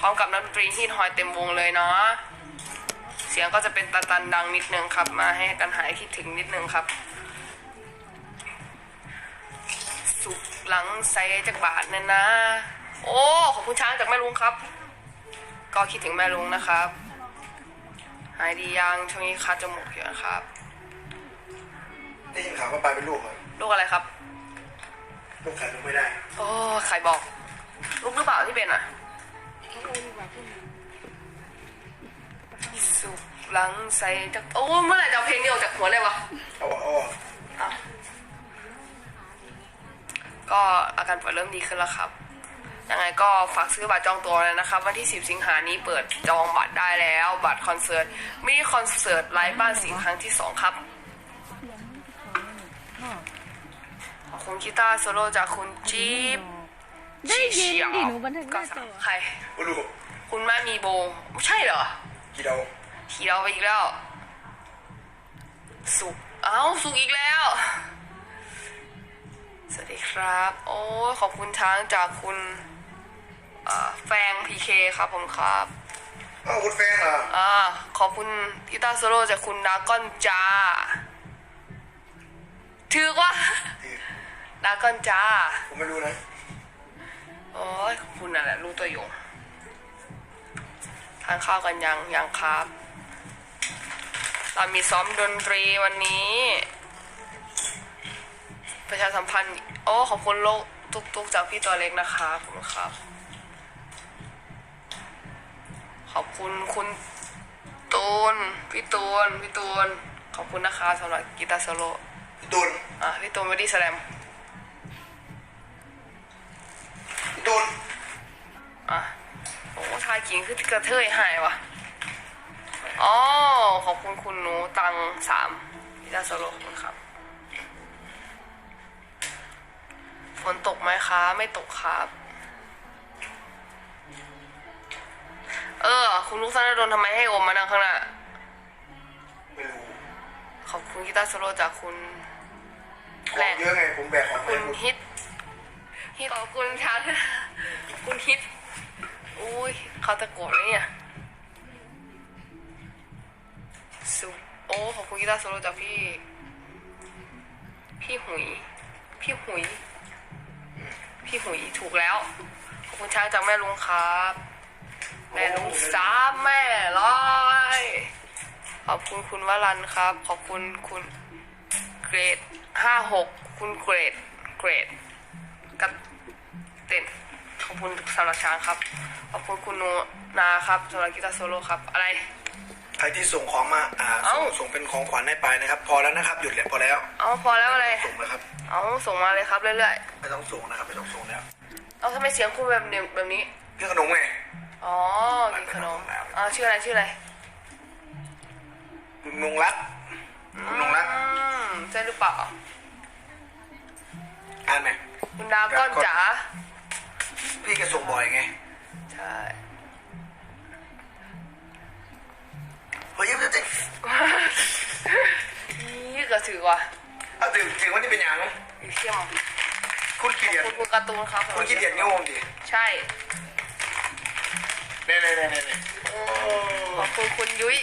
พร้อมกับนักดนตรีฮีทฮอยเต็มวงเลยเนาะเสียงก็จะเป็นตะตันดังนิดนึงครับ มาให้กันหายคิดถึงนิดนึงครับ สุกหลังไซจากบาทเนี่ยนะ โอ้ขอบคุณช้างจากแม่ลุงครับ ก็คิดถึงแม่ลุงนะครับ หายดียังช่วงนี้คัดจมูกอยู่นะครับได้ยินข่าวว่าไปเป็นลูกเหรอลูกอะไรครับ ลูกขายลูกไม่ได้ โอ้ใครบอก ลูกหรือเปล่าที่เป็นอะ สุกหลังใส่จากโอ้เมื่อไหร่จะเอาเพลงนี้ออกจากหัวเลยวะเอาอออะก็อาการปวยเริ่มดีขึ้นแล้วครับยังไงก็ฝากซื้อบัตรจองตัวเลยนะครับ วันที่ 10 สิงหานี้เปิดจองบัตรได้แล้ว บัตรคอนเสิร์ตมินิคอนเสิร์ตไลฟ์บ้านสิงห์ครั้งที่ 2 ครับขอบคุณกีตาร์โซโล่จากคุณจี๊บ ได้ยินเฉียวดิหนูบันทึกหน้าจอใคร ไม่รู้คุณแม่มีโบใช่เหรอกี่ดาวขี่เราไปอีกแล้ว สุกเอ้าสุกอีกแล้ว สวัสดีครับ โอ้ยขอบคุณช้างจากคุณเอ่อแฟงพีเคครับผมครับอ้าวคุณแฟนเหรออ่าขอบคุณกีตาร์โซโล่จากคุณดากอนจ้าถือว่าดากอนจ้า ผมไม่รู้นะโอ้ยคุณ นั่นแหละรู้ตัวอยู่ทานข้าวกันยังยังครับ เรามีซ้อมดนตรีวันนี้ ประชาสัมพันธ์ โอ้ขอบคุณโลกตุกๆจากพี่ตัวเล็กนะคะขอบคุณครับ ขอบคุณคุณตูนพี่ตูนพี่ตูนขอบคุณนะคะสำหรับกีตาร์โซโล่พี่ตูนอะพี่ตูนบอดี้สแลมพี่ตูน อะโอ้ทายขิงคือกระเทยหายวะอ๋อขอบคุณคุณหนูตังสามพิดาโซโลขอบคุณครับ ฝนตกไหมคะ ไม่ตกครับ เออ คุณลูกซันโดนทำไมให้โอมมานั่งข้างหน้าไม่รู้ขอบคุณกีตาร์โซโลจากคุณขแรองงเยอะไงผมแบกของไปคุณหมดฮิตฮิตขอบคุณช้างคุณฮิต อุ้ยเขาตะโกนเลยเนี่ยสุโอ้ขอบคุณกีตาร์โซโลจากพี่ พี่หุย พี่หุย พี่หุยถูกแล้ว ขอบคุณช้างจากแม่ลุงครับ แม่ลุงสามแม่ร้อยขอบคุณคุณวรันครับ ขอบคุณคุณเกรดห้าหกคุณเกรดเกรดกับเต้นข อบคุณสำหรับช้างครับ ขอบคุณคุณนูนาครับสำหรับกีตาร์โซโล่ครับ อะไร ใครที่ส่งของมาอ่าเอ้า ส่งส่งเป็นของขวัญให้ไปนะครับ พอแล้วนะครับ หยุดเลยพอแล้ว เอาพอแล้วอะไร ส่งเลยครับ เอาส่งมาเลยครับเรื่อยไม่ต้องส่งนะครับ ไม่ต้องส่งแล้วๆ เอาทำไมเสียงคุณแบบเนี้ยแบบนี้พี่ขนมไง อ๋อกินขนมอ่าชื่ออะไรชื่ออะไรคุณนงรักคุณนงรักอืมใช่หรือเปล่า อ่านไหมคุณดาก้อนจ๋า พี่แกส่งบ่อยไง ใช่เฮ้ยยิ้มจริงนี่ก็ถือว่าเอาถึงถึงวันนี้เป็นอย่างอยู่เข้มคุณขี้เดียดคุณคุณการ์ตูนครับคุณขี้เดียดโง่ดิใช่เน่เน่เน่เน่เน่ขอบคุณคุณยุ้ย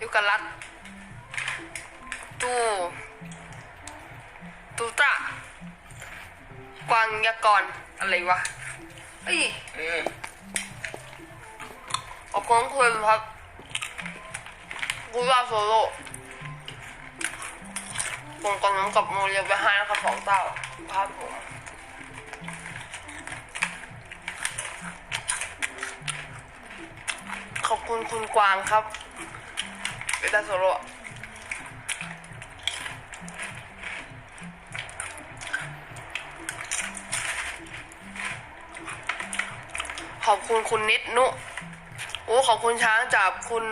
ยุกรัตน์ตูตู กวางยากรอะไรวะเอ้ยอืมขอบคุณคุณครับกูว่าโซโล่ผมกำลังกับโมเรียไปให้นะครับสองเต้าครับผมขอบคุณคุณกวางครับเบต้าโซโล่ ขอบคุณคุณนิดนุโอ้ขอบคุณช้างจากคุณ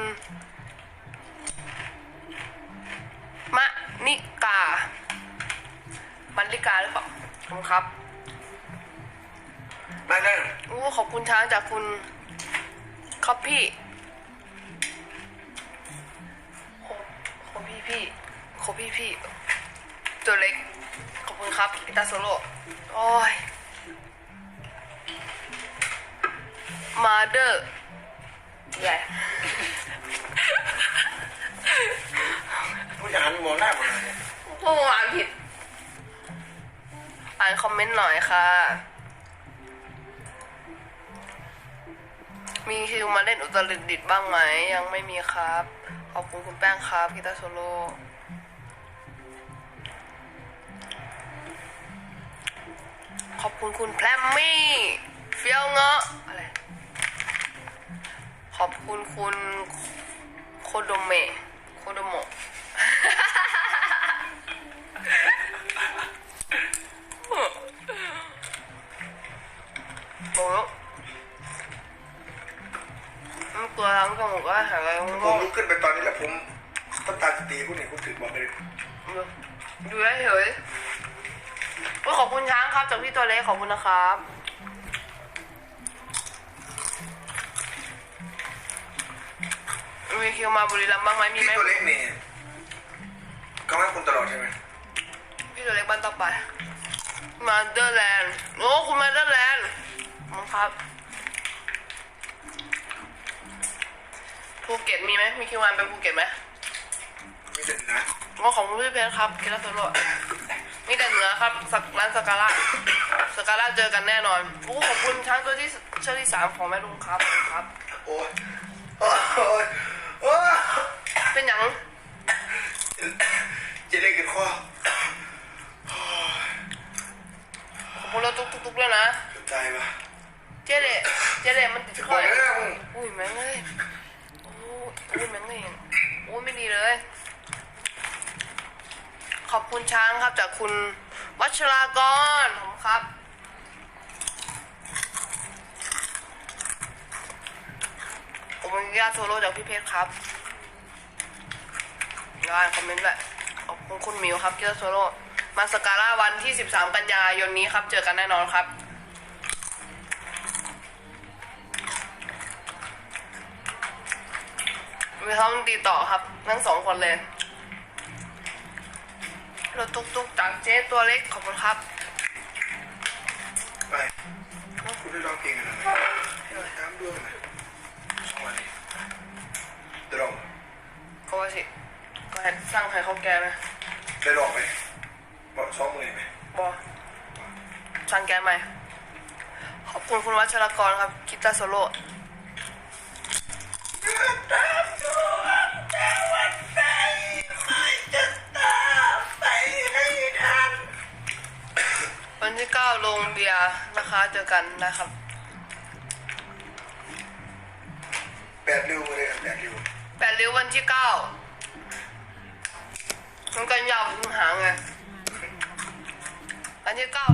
มะนิกา มันลิกาหรือเปล่าขอบคุณครับนั่นนั่นโอ้ขอบคุณช้างจากคุณคอปพี่ขอบพี่พี่ขอบพี่พี่ ตัวเล็ก ขอบคุณครับกีตาร์โซโล่โอ้ย มาเดอร์ใหญ่ผู้จะหันมองหน้าผมเลยเนี่ยพวกอ่านผิด อ่านคอมเมนต์หน่อยค่ะ มีคิวมาเล่นอุตรดิตถ์บ้างไหม ยังไม่มีครับ ขอบคุณคุณแป้งครับกีตาร์โซโล่ขอบคุณคุณแพรมมี่ เฟี้ยวเงาะอะไร ขอบคุณคุณโคโดเมะโคโดโมะโอ้ยมันตัวทั้งจมูกก็หายไปมันผก็มลุกขึ้นไปตอนนี้แล้วผมต้องตาสตีคุณนี่คุณถือบอกไปเลยดูได้เฉยโอ้ยขอบคุณช้างครับจากพี่ตัวเล็กขอบคุณนะครับ มีคิวมาบุรีรัมย์บ้างไหมมีพี่ไหมตัวเล็กนี่เขาให้คุณตลอดใช่ไหมพี่ตัวเล็กบ้านต่อไป มาเดอร์แลนด์โอ้คุณมาเดอร์แลนด์มั้งครับภูเก็ตมีไหมมีคิวงานไปภูเก็ตไหมไม่เสร็จนะว่าของพี่เพชรครับคิดแล้วตัวโลดมีแต่เหนือครับสักร้านสกาล่าสกาล่าเจอกันแน่นอนโอ้ขอบคุณช้างตัวที่เชือกที่สามของแม่ลุงครับขอบคุณครับ โอ้ยโอ้ย โอ้ยเป็นหยังจะได้กินข้อขอบคุณเราตุกๆๆเลยนะใจปะเจเล่เจเล่มันติดจะบข้ออกยเลยมึงอุ้ยแม่งเลยโอ้ยอุ้ยแม่งเลยโอ้ยไม่ดีเลย ขอบคุณช้างครับจากคุณวัชรากรผมครับ ผมเป็น ญาติโซโล่จากพี่เพชรครับงานคอมเมนต์ด้วยขอบคุณคุณหมิวครับเจอโซโล่มาสการ่าวันที่ 13 กันยายนนี้ครับ เจอกันแน่นอนครับ มีท้องตีต่อครับ ทั้งสองคนเลยรถตุกๆจากเจ๊ตัวเล็กขอบคุณครับ ไปคุณได้ร้องเพลงอะไรตามด้วยนะสองวันนี้ได้ร้อง ก็ว่า สิก็ให้สร้างให้เขาแกนะได้ร้องไหมบอกสองมือไหมบอสร้างแกใหม่ ขอบคุณคุณวัชรกรครับกีตาร์โซโล่วันที่เก้าลงเบียร์นะคะเจอกันนะครับแปดริ้วเลยแปดริ้ว แปดริ้ววันที่เก้ามันกันยาวหางไงวันที่เก้า